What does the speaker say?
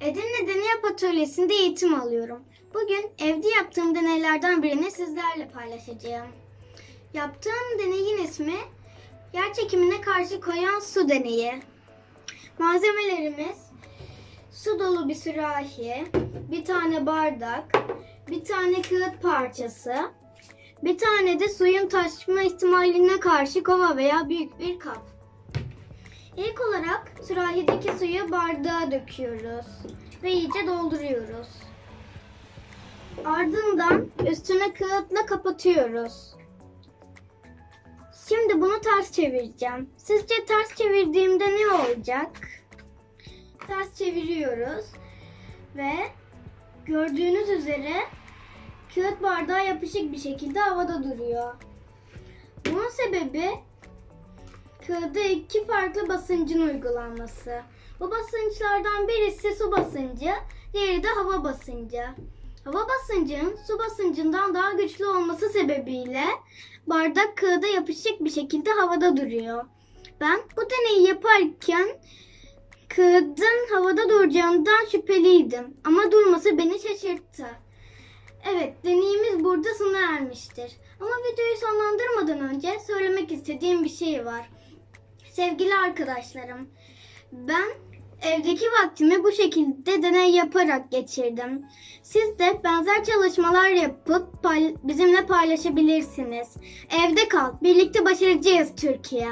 Edirne Deney Atölyesi'nde eğitim alıyorum. Bugün evde yaptığım deneylerden birini sizlerle paylaşacağım. Yaptığım deneyin ismi yer çekimine karşı koyan su deneyi. Malzemelerimiz su dolu bir sürahi, bir tane bardak, bir tane kağıt parçası, bir tane de suyun taşma ihtimaline karşı kova veya büyük bir kap. İlk olarak sürahideki suyu bardağa döküyoruz ve iyice dolduruyoruz. Ardından üstüne kağıtla kapatıyoruz. Şimdi bunu ters çevireceğim. Sizce ters çevirdiğimde ne olacak? Ters çeviriyoruz ve gördüğünüz üzere kağıt bardağa yapışık bir şekilde havada duruyor. Bunun sebebi kağıda iki farklı basıncın uygulanması. Bu basınçlardan birisi su basıncı, diğeri de hava basıncı. Hava basıncının su basıncından daha güçlü olması sebebiyle bardak kağıda yapışık bir şekilde havada duruyor. Ben bu deneyi yaparken kağıdın havada duracağından şüpheliydim ama durması beni şaşırttı. Evet, deneyimiz burada sona ermiştir. Ama videoyu sonlandırmadan önce söylemek istediğim bir şey var. Sevgili arkadaşlarım, ben evdeki vaktimi bu şekilde deney yaparak geçirdim. Siz de benzer çalışmalar yapıp pay- bizimle paylaşabilirsiniz. Evde kal, birlikte başaracağız Türkiye.